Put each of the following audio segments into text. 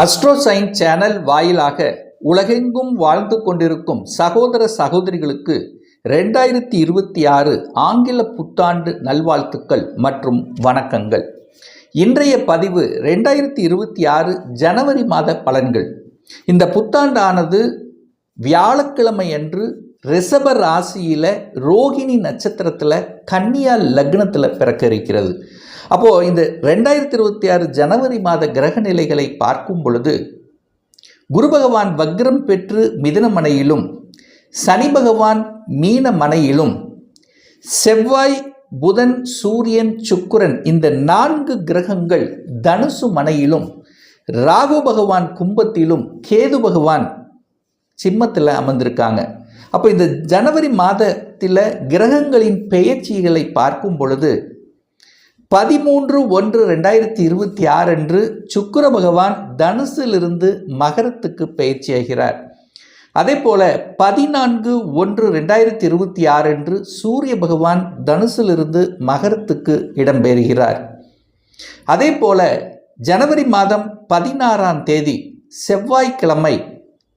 அஸ்ட்ரோசைன் channel வாயிலாக உலகெங்கும் வாழ்ந்து கொண்டிருக்கும் சகோதர சகோதரிகளுக்கு ரெண்டாயிரத்தி இருபத்தி ஆறு ஆங்கில புத்தாண்டு நல்வாழ்த்துக்கள் மற்றும் வணக்கங்கள். இன்றைய பதிவு ரெண்டாயிரத்தி இருபத்தி ஆறு ஜனவரி மாத பலன்கள். இந்த புத்தாண்டானது வியாழக்கிழமை அன்று ரிஷப ராசியில் ரோகிணி நட்சத்திரத்தில் கன்னியா லக்னத்தில் பிறக்க இருக்கிறது அப்போது இந்த ரெண்டாயிரத்தி இருபத்தி ஆறு ஜனவரி மாத கிரக நிலைகளை பார்க்கும் பொழுது குரு பகவான் வக்ரம் பெற்று மிதுன மனையிலும் சனி பகவான் மீன மனையிலும் செவ்வாய் புதன் சூரியன் சுக்கிரன் இந்த நான்கு கிரகங்கள் தனுசு மனையிலும் ராகு பகவான் கும்பத்திலும் கேது பகவான் சிம்மத்தில் அமர்ந்திருக்காங்க. அப்போ இந்த ஜனவரி மாதத்தில் கிரகங்களின் பெயர்ச்சிகளை பார்க்கும் பொழுது பதிமூன்று ஒன்று ரெண்டாயிரத்தி இருபத்தி ஆறு அன்று சுக்கர பகவான் தனுசிலிருந்து மகரத்துக்கு பயிற்சியாகிறார் அதே போல பதினான்கு ஒன்று ரெண்டாயிரத்தி இருபத்தி ஆறு அன்று சூரிய பகவான் தனுசிலிருந்து மகரத்துக்கு இடம்பெறுகிறார் அதே போல ஜனவரி மாதம் பதினாறாம் தேதி செவ்வாய்க்கிழமை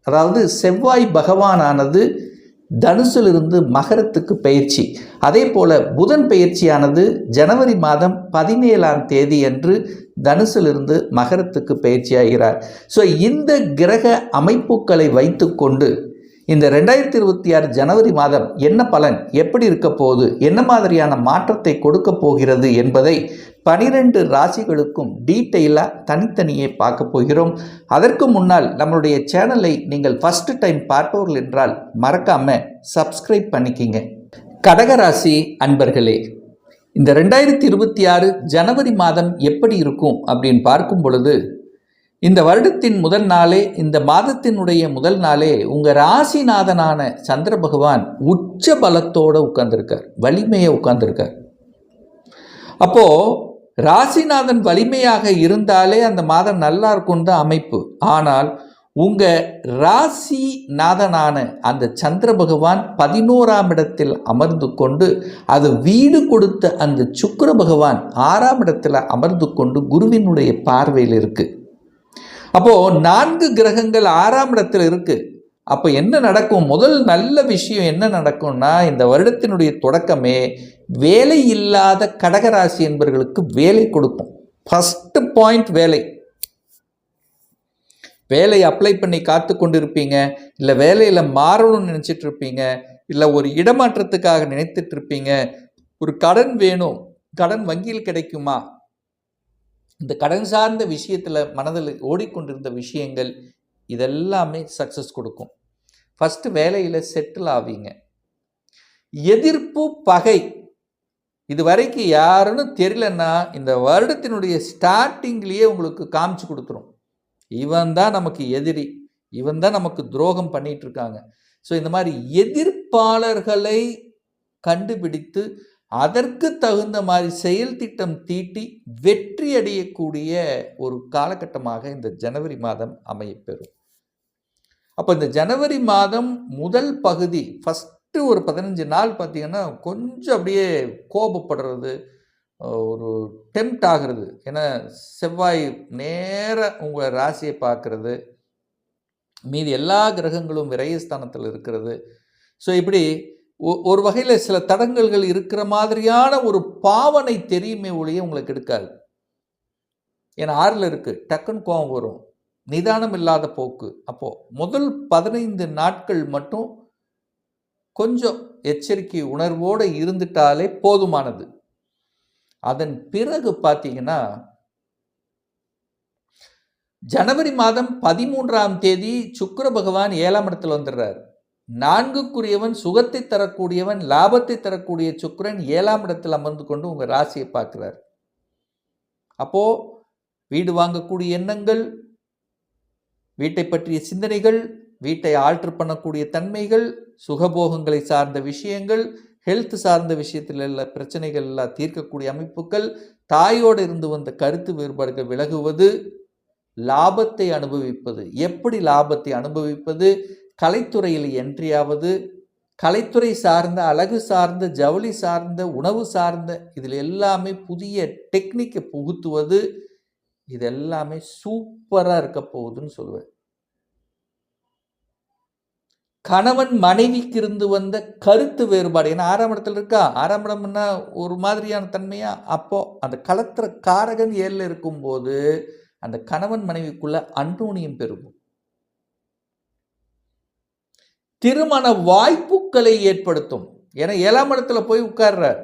அதாவது செவ்வாய் பகவானானது தனுசிலிருந்து மகரத்துக்கு பயிற்சி. அதே போல புதன் பயிற்சியானது ஜனவரி மாதம் பதினேழாம் தேதி அன்று தனுசிலிருந்து மகரத்துக்கு பயிற்சியாகிறார். ஸோ இந்த கிரக அமைப்புகளை வைத்துக்கொண்டு இந்த ரெண்டாயிரத்தி இருபத்தி ஆறு ஜனவரி மாதம் என்ன பலன்? எப்படி இருக்க போகுது? என்ன மாதிரியான மாற்றத்தை கொடுக்க போகிறது என்பதை பனிரெண்டு ராசிகளுக்கும் டீட்டெயிலாக தனித்தனியே பார்க்க போகிறோம். அதற்கு முன்னால் நம்மளுடைய சேனலை நீங்கள் ஃபஸ்ட்டு டைம் பார்ப்பவர்கள் என்றால் மறக்காமல் சப்ஸ்கிரைப் பண்ணிக்கிங்க. கடகராசி அன்பர்களே இந்த ரெண்டாயிரத்தி இருபத்தி ஆறு ஜனவரி மாதம் எப்படி இருக்கும் அப்படின்னு பார்க்கும் பொழுது இந்த வருடத்தின் முதல் நாளே இந்த மாதத்தினுடைய முதல் நாளே உங்கள் ராசிநாதனான சந்திர பகவான் உச்ச பலத்தோடு உட்கார்ந்துருக்கார் வலிமையை உட்கார்ந்துருக்கார். அப்போது ராசிநாதன் வலிமையாக இருந்தாலே அந்த மாதம் நல்லா இருக்கும் தான் அமைப்பு. ஆனால் உங்கள் ராசிநாதனான அந்த சந்திர பகவான் பதினோராம் இடத்தில் அமர்ந்து கொண்டு அது வீடு கொடுத்த அந்த சுக்கர பகவான் ஆறாம் இடத்தில் அமர்ந்து கொண்டு குருவினுடைய பார்வையில் இருக்குது அப்போது நான்கு கிரகங்கள் ஆறாம் இடத்தில் இருக்குது அப்போ என்ன நடக்கும்? முதல் நல்ல விஷயம் என்ன நடக்கும்னா இந்த வருடத்தினுடைய தொடக்கமே வேலை இல்லாத கடகராசி என்பவர்களுக்கு வேலை கொடுக்கும். ஃபஸ்ட்டு பாயிண்ட் வேலை. வேலை அப்ளை பண்ணி காத்து கொண்டு இருப்பீங்க இல்லை வேலையில் மாறணும்னு நினச்சிட்டு இருப்பீங்க. இல்லை ஒரு இடமாற்றத்துக்காக நினைத்துட்டு இருப்பீங்க. ஒரு கடன் வேணும். கடன் வங்கியில் கிடைக்குமா? இந்த கடன் சார்ந்த விஷயத்தில் மனதில் ஓடிக்கொண்டிருந்த விஷயங்கள் இதெல்லாமே சக்ஸஸ் கொடுக்கும். ஃபஸ்ட்டு வேலையில் செட்டில் ஆவீங்க. எதிர்ப்பு பகை. இது வரைக்கும் யாருன்னு தெரியலன்னா இந்த வருடத்தினுடைய ஸ்டார்டிங்லேயே உங்களுக்கு காமிச்சு கொடுத்துரும். இவன் தான் நமக்கு எதிரி. இவன் தான் நமக்கு துரோகம் பண்ணிகிட்ருக்காங்க ஸோ இந்த மாதிரி எதிர்ப்பாளர்களை கண்டுபிடித்து அதற்கு தகுந்த மாதிரி செயல் திட்டம் தீட்டி வெற்றி அடையக்கூடிய ஒரு காலகட்டமாக இந்த ஜனவரி மாதம் அமையப்பெறும். அப்போ இந்த ஜனவரி மாதம் முதல் பகுதி ஃபஸ்ட்டு ஒரு பதினஞ்சு நாள் பார்த்திங்கன்னா கொஞ்சம் அப்படியே கோபப்படுறது ஒரு டெம்ட் ஆகிறது. ஏன்னா செவ்வாய் நேர உங்கள் ராசியை பார்க்குறது மீதி எல்லா கிரகங்களும் விரயஸ்தானத்தில் இருக்கிறது. ஸோ இப்படி ஒரு வகையில் சில தடங்கல்கள் இருக்கிற மாதிரியான ஒரு பாவனை தெரியுமே ஒழிய உங்களுக்கு எடுக்காது ஏன்னா ஆறில் இருக்குது டக்குன்னு கோவம் வரும். நிதானம் இல்லாத போக்கு. அப்போது முதல் பதினைந்து நாட்கள் மட்டும் கொஞ்சம் எச்சரிக்கை உணர்வோடு இருந்துட்டாலே போதுமானது. அதன் பிறகு பார்த்தீங்கன்னா ஜனவரி மாதம் பதிமூன்றாம் தேதி சுக்கர பகவான் ஏழாம் இடத்தில் வந்துடுறார். நான்குக்குரியவன் சுகத்தை தரக்கூடியவன் லாபத்தை தரக்கூடிய சுக்கரன் ஏழாம் இடத்தில் அமர்ந்து கொண்டு உங்கள் ராசியை பார்க்குறார். அப்போது வீடு வாங்கக்கூடிய எண்ணங்கள் வீட்டை பற்றிய சிந்தனைகள் வீட்டை ஆல்டர் பண்ணக்கூடிய தன்மைகள் சுகபோகங்களை சார்ந்த விஷயங்கள் ஹெல்த் சார்ந்த விஷயத்தில் உள்ள பிரச்சனைகள் எல்லாம் தீர்க்கக்கூடிய அமைப்புகள் தாயோடு இருந்து வந்த கருத்து வேறுபாடுகள் விலகுவது லாபத்தை அனுபவிப்பது. எப்படி லாபத்தை அனுபவிப்பது? கலைத்துறையில் என்ட்ரியாவது கலைத்துறை சார்ந்த அழகு சார்ந்த ஜவுளி சார்ந்த உணவு சார்ந்த இதில் எல்லாமே புதிய டெக்னிக்கை புகுத்துவது இது எல்லாமே சூப்பராக இருக்க போகுதுன்னு சொல்லுவேன். கணவன் மனைவிக்கு இருந்து வந்த கருத்து வேறுபாடு. ஏன்னா ஆறாம் இடத்துல இருக்கா? ஆறாம் இடம்னா ஒரு மாதிரியான தன்மையா? அப்போ அந்த கலத்திர காரகன் ஏழில் இருக்கும்போது அந்த கணவன் மனைவிக்குள்ள அன்டோனியம் பெருகும். திருமண வாய்ப்புகளை ஏற்படுத்தும். ஏன்னா ஏழாம் இடத்துல போய் உட்கார்றார்.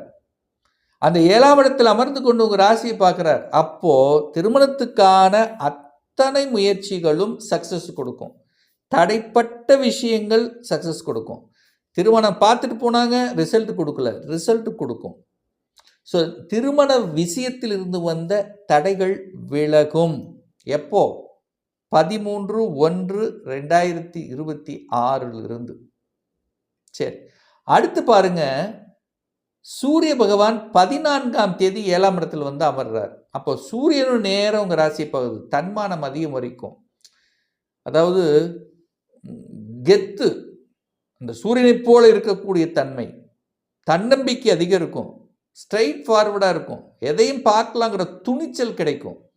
அந்த ஏழாம் இடத்தில் அமர்ந்து கொண்டு உங்கள் ராசியை பார்க்குறார். அப்போது திருமணத்துக்கான அத்தனை முயற்சிகளும் சக்சஸ் கொடுக்கும். தடைப்பட்ட விஷயங்கள் சக்சஸ் கொடுக்கும். திருமணம் பார்த்துட்டு போனாங்க ரிசல்ட் கொடுக்கல. ரிசல்ட் கொடுக்கும். ஸோ திருமண விஷயத்தில் இருந்து வந்த தடைகள் விலகும். எப்போ? பதிமூன்று ஒன்று ரெண்டாயிரத்தி இருபத்தி ஆறிலிருந்து. சரி அடுத்து பாருங்க. சூரிய பகவான் பதினான்காம் தேதி ஏழாம் இடத்துல வந்து அமர்றார். அப்போ சூரியனும் நேரம் உங்கள் ராசி பகுதி தன்மானம் அதிகம் வரைக்கும். அதாவது கெத்து அந்த சூரியனைப் போல இருக்கக்கூடிய தன்மை தன்னம்பிக்கை அதிகம் இருக்கும். ஸ்ட்ரைட் ஃபார்வர்டாக இருக்கும். எதையும் பார்க்கலாங்கிற துணிச்சல் கிடைக்கும்.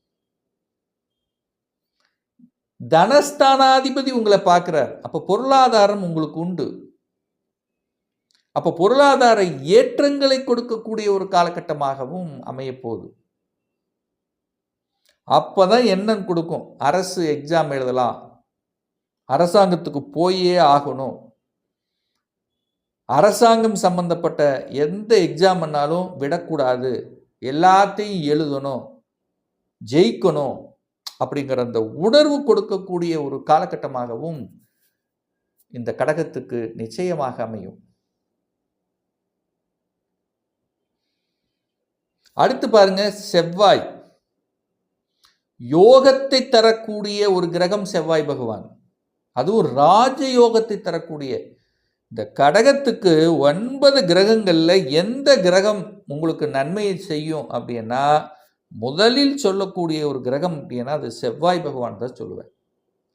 தனஸ்தானாதிபதி உங்களை பார்க்குறார். அப்போ பொருளாதாரம் உங்களுக்கு உண்டு. அப்போ பொருளாதார ஏற்றங்களை கொடுக்கக்கூடிய ஒரு காலகட்டமாகவும் அமையப்போகுது. அப்போ தான் என்னன்னு கொடுக்கும். அரசு எக்ஸாம் எழுதலாம். அரசாங்கத்துக்கு போயே ஆகணும். அரசாங்கம் சம்பந்தப்பட்ட எந்த எக்ஸாம் பண்ணாலும் விடக்கூடாது. எல்லாத்தையும் எழுதணும். ஜெயிக்கணும். அப்படிங்கிற அந்த உணர்வு கொடுக்கக்கூடிய ஒரு காலகட்டமாகவும் இந்த கடகத்துக்கு நிச்சயமாக அமையும். அடுத்து பாருங்க செவ்வாய். யோகத்தை தரக்கூடிய ஒரு கிரகம் செவ்வாய் பகவான். அதுவும் ராஜ யோகத்தை தரக்கூடிய. இந்த கடகத்துக்கு ஒன்பது கிரகங்களில் எந்த கிரகம் உங்களுக்கு நன்மையை செய்யும் அப்படின்னா முதலில் சொல்லக்கூடிய ஒரு கிரகம் அப்படின்னா அது செவ்வாய் பகவான் தான் சொல்லுவேன்.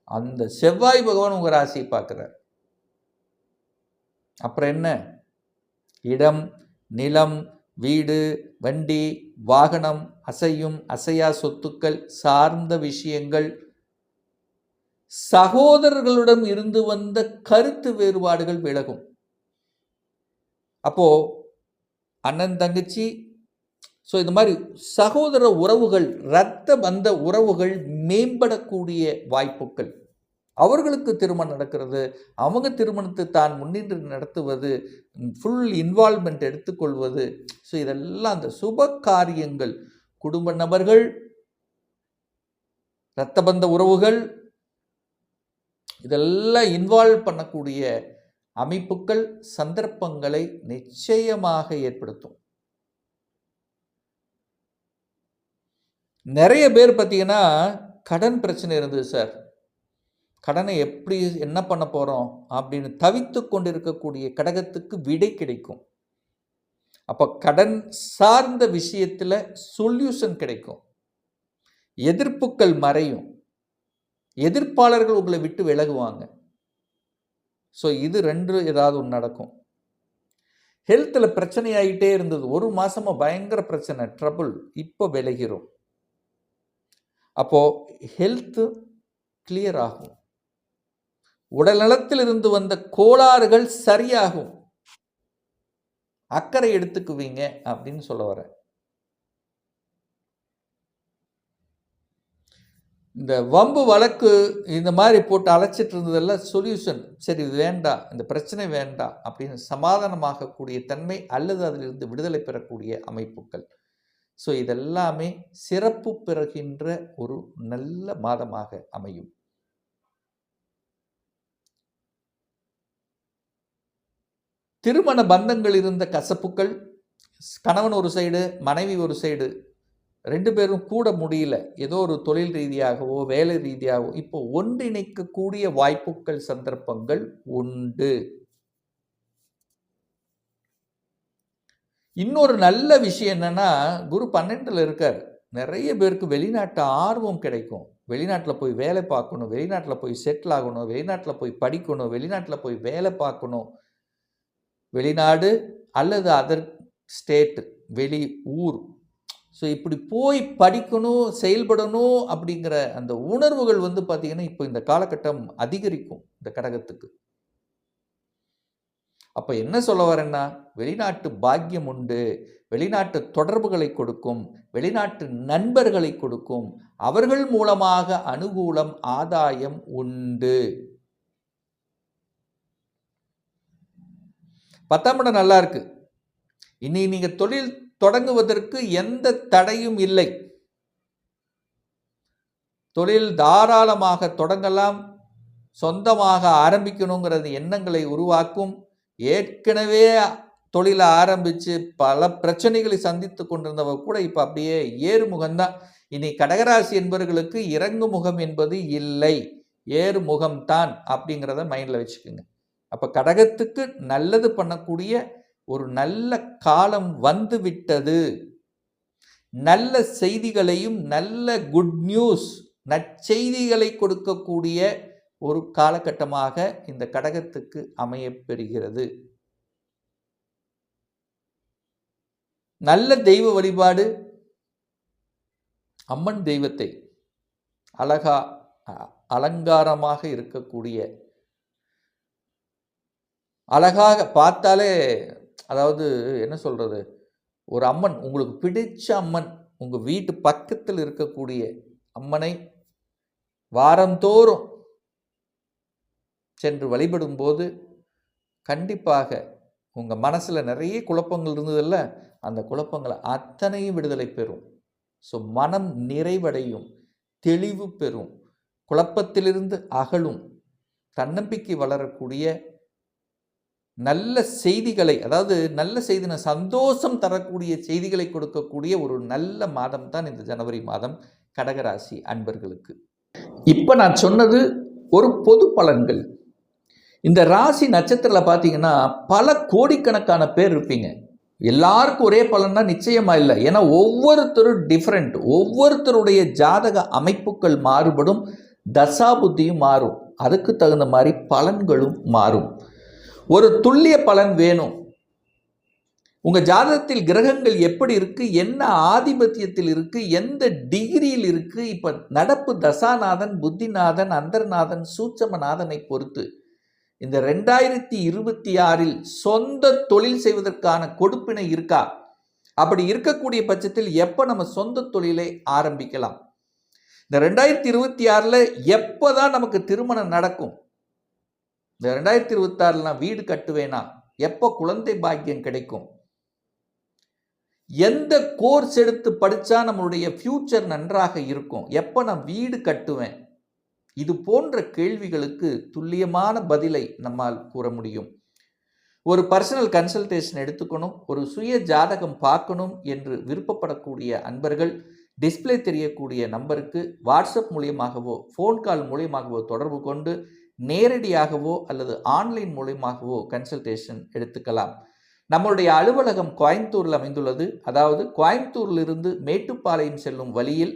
அந்த செவ்வாய் பகவான் உங்கள் ராசியை பார்க்குறார். அப்புறம் என்ன? இடம் நிலம் வீடு வண்டி வாகனம் அசையும் அசையா சொத்துக்கள் சார்ந்த விஷயங்கள். சகோதரர்களிடம் இருந்து வந்த கருத்து வேறுபாடுகள் விலகும். அப்போ அண்ணன் தங்கச்சி ஸோ இந்த மாதிரி சகோதர உறவுகள் இரத்த பந்த உறவுகள் மேம்படக்கூடிய வாய்ப்புகள். அவர்களுக்கு திருமணம் நடக்கிறது. அவங்க திருமணத்தை தான் முன்னின்று நடத்துவது ஃபுல் இன்வால்மெண்ட் எடுத்துக்கொள்வது. ஸோ இதெல்லாம் அந்த சுப காரியங்கள். குடும்ப நபர்கள் இரத்த பந்த உறவுகள் இதெல்லாம் இன்வால்வ் பண்ணக்கூடிய அமைப்புகள் சந்தர்ப்பங்களை நிச்சயமாக ஏற்படுத்தும். நிறைய பேர் பார்த்தீங்கன்னா கடன் பிரச்சனை இருந்தது சார். கடனை எப்படி என்ன பண்ண போகிறோம் அப்படின்னு தவித்து கொண்டிருக்கக்கூடிய கடகத்துக்கு விடை கிடைக்கும். அப்போ கடன் சார்ந்த விஷயத்தில் சொல்யூஷன் கிடைக்கும். எதிர்ப்புகள் மறையும். எதிர்ப்பாளர்கள் உங்களை விட்டு விலகுவாங்க. ஸோ இது ரெண்டு ஏதாவது ஒன்று நடக்கும். ஹெல்த்தில் பிரச்சனை ஆகிட்டே இருந்தது. ஒரு மாதமாக பயங்கர பிரச்சனை ட்ரபுள் இப்போ விலகிறோம். அப்போது ஹெல்த்து கிளியர் ஆகும். உடல்நலத்தில் இருந்து வந்த கோளாறுகள் சரியாகும். அக்கறை எடுத்துக்குவீங்க அப்படின்னு சொல்ல வரேன் இந்த வம்பு வழக்கு இந்த மாதிரி போட்டு அழைச்சிட்டு இருந்ததெல்லாம் சொல்யூஷன் சரி இது வேண்டாம் இந்த பிரச்சனை வேண்டாம் அப்படின்னு சமாதானமாகக்கூடிய தன்மை அல்லது அதிலிருந்து விடுதலை பெறக்கூடிய அமைப்புகள். ஸோ இதெல்லாமே சிறப்பு பெறுகின்ற ஒரு நல்ல மாதமாக அமையும். திருமண பந்தங்கள் இருந்த கசப்புக்கள் கணவன் ஒரு சைடு மனைவி ஒரு சைடு ரெண்டு பேரும் கூட முடியல. ஏதோ ஒரு தொழில் ரீதியாகவோ வேலை ரீதியாகவோ இப்போ ஒன்றிணைக்கக்கூடிய வாய்ப்புகள் சந்தர்ப்பங்கள் உண்டு. இன்னொரு நல்ல விஷயம் என்னென்னா குரு பன்னெண்டில் இருக்கார். நிறைய பேருக்கு வெளிநாட்டு ஆர்வம் கிடைக்கும். வெளிநாட்டில் போய் வேலை பார்க்கணும் வெளிநாட்டில் போய் செட்டில் ஆகணும் வெளிநாட்டில் போய் படிக்கணும் வெளிநாட்டில் போய் வேலை பார்க்கணும். வெளிநாடு அல்லது அதர் ஸ்டேட்டு வெளி ஊர். ஸோ இப்படி போய் படிக்கணும் செயல்படணும் அப்படிங்கிற அந்த உணர்வுகள் வந்து பார்த்திங்கன்னா இப்போ இந்த காலகட்டம் அதிகரிக்கும் இந்த கடகத்துக்கு. அப்போ என்ன சொல்ல வரேன்னா வெளிநாட்டு பாக்கியம் உண்டு வெளிநாட்டு தொடர்புகளை கொடுக்கும் வெளிநாட்டு நண்பர்களை கொடுக்கும். அவர்கள் மூலமாக அனுகூலம் ஆதாயம் உண்டு. பத்தாம் இடம் நல்லா இருக்கு. இனி நீங்கள் தொழில் தொடங்குவதற்கு எந்த தடையும் இல்லை. தொழில் தாராளமாக தொடங்கலாம் சொந்தமாக ஆரம்பிக்கணுங்கிறது எண்ணங்களை உருவாக்கும். ஏற்கனவே தொழிலை ஆரம்பித்து பல பிரச்சனைகளை சந்தித்து கொண்டிருந்தவர் கூட இப்போ அப்படியே ஏறுமுகம்தான். இனி கடகராசி என்பவர்களுக்கு இறங்கு முகம் என்பது இல்லை. ஏறு முகம்தான் அப்படிங்கிறத மைண்டில் வச்சுக்கோங்க. அப்போ கடகத்துக்கு நல்லது பண்ணக்கூடிய ஒரு நல்ல காலம் வந்து விட்டது. நல்ல செய்திகளையும் நல்ல குட் நியூஸ் நற்செய்திகளை கொடுக்கக்கூடிய ஒரு காலகட்டமாக இந்த கடகத்துக்கு அமையப்பெறுகிறது. நல்ல தெய்வ வழிபாடு அம்மன் தெய்வத்தை அழகா அலங்காரமாக இருக்கக்கூடிய அழகாக பார்த்தாலே அதாவது என்ன சொல்கிறது ஒரு அம்மன் உங்களுக்கு பிடித்த அம்மன் உங்கள் வீட்டு பக்கத்தில் இருக்கக்கூடிய அம்மனை வாரந்தோறும் சென்று வழிபடும்போது கண்டிப்பாக உங்கள் மனசில் நிறைய குழப்பங்கள் இருந்ததில்ல? அந்த குழப்பங்களை அத்தனையும் விடுதலை பெறும். ஸோ மனம் நிறைவடையும் தெளிவு பெறும் குழப்பத்திலிருந்து அகலும் தன்னம்பிக்கை வளரக்கூடிய நல்ல செய்திகளை அதாவது நல்ல செய்தின சந்தோஷம் தரக்கூடிய செய்திகளை கொடுக்கக்கூடிய ஒரு நல்ல மாதம் தான் இந்த ஜனவரி மாதம் கடகராசி அன்பர்களுக்கு. இப்போ நான் சொன்னது ஒரு பொது பலன்கள். இந்த ராசி நட்சத்திரத்தில் பார்த்தீங்கன்னா பல கோடிக்கணக்கான பேர் இருப்பீங்க. எல்லாருக்கும் ஒரே பலன்னா நிச்சயமாக இல்லை. ஏன்னா ஒவ்வொருத்தரும் டிஃப்ரெண்ட் ஒவ்வொருத்தருடைய ஜாதக அமைப்புகள் மாறுபடும். தசாபுத்தியும் மாறும். அதுக்கு தகுந்த மாதிரி பலன்களும் மாறும். ஒரு துல்லிய பலன் வேணும். உங்கள் ஜாதகத்தில் கிரகங்கள் எப்படி இருக்குது என்ன ஆதிபத்தியத்தில் இருக்குது எந்த டிகிரியில் இருக்குது இப்போ நடப்பு தசாநாதன் புத்திநாதன் அந்தர்நாதன் சூட்சமநாதனை பொறுத்து இந்த ரெண்டாயிரத்தி இருபத்தி ஆறில் சொந்த தொழில் செய்வதற்கான கொடுப்பினை இருக்கா? அப்படி இருக்கக்கூடிய பட்சத்தில் எப்போ நம்ம சொந்த தொழிலை ஆரம்பிக்கலாம்? இந்த ரெண்டாயிரத்தி இருபத்தி ஆறில் எப்போ தான் நமக்கு திருமணம் நடக்கும்? இந்த ரெண்டாயிரத்தி இருபத்தாறில் நான் வீடு கட்டுவேனா? எப்போ குழந்தை பாக்கியம் கிடைக்கும்? எந்த கோர்ஸ் எடுத்து படித்தா நம்மளுடைய ஃப்யூச்சர் நன்றாக இருக்கும்? எப்போ நான் வீடு கட்டுவேன்? இது போன்ற கேள்விகளுக்கு துல்லியமான பதிலை நம்மால் கூற முடியும். ஒரு பர்சனல் கன்சல்டேஷன் எடுத்துக்கணும் ஒரு சுய ஜாதகம் பார்க்கணும் என்று விருப்பப்படக்கூடிய அன்பர்கள் டிஸ்பிளே தெரியக்கூடிய நம்பருக்கு வாட்ஸ்அப் மூலியமாகவோ ஃபோன் கால் மூலியமாகவோ தொடர்பு கொண்டு நேரடியாகவோ அல்லது ஆன்லைன் மூலியமாகவோ கன்சல்டேஷன் எடுத்துக்கலாம். நம்மளுடைய அலுவலகம் கோயம்புத்தூரில் அமைந்துள்ளது. அதாவது கோயம்புத்தூரிலிருந்து மேட்டுப்பாளையம் செல்லும் வழியில்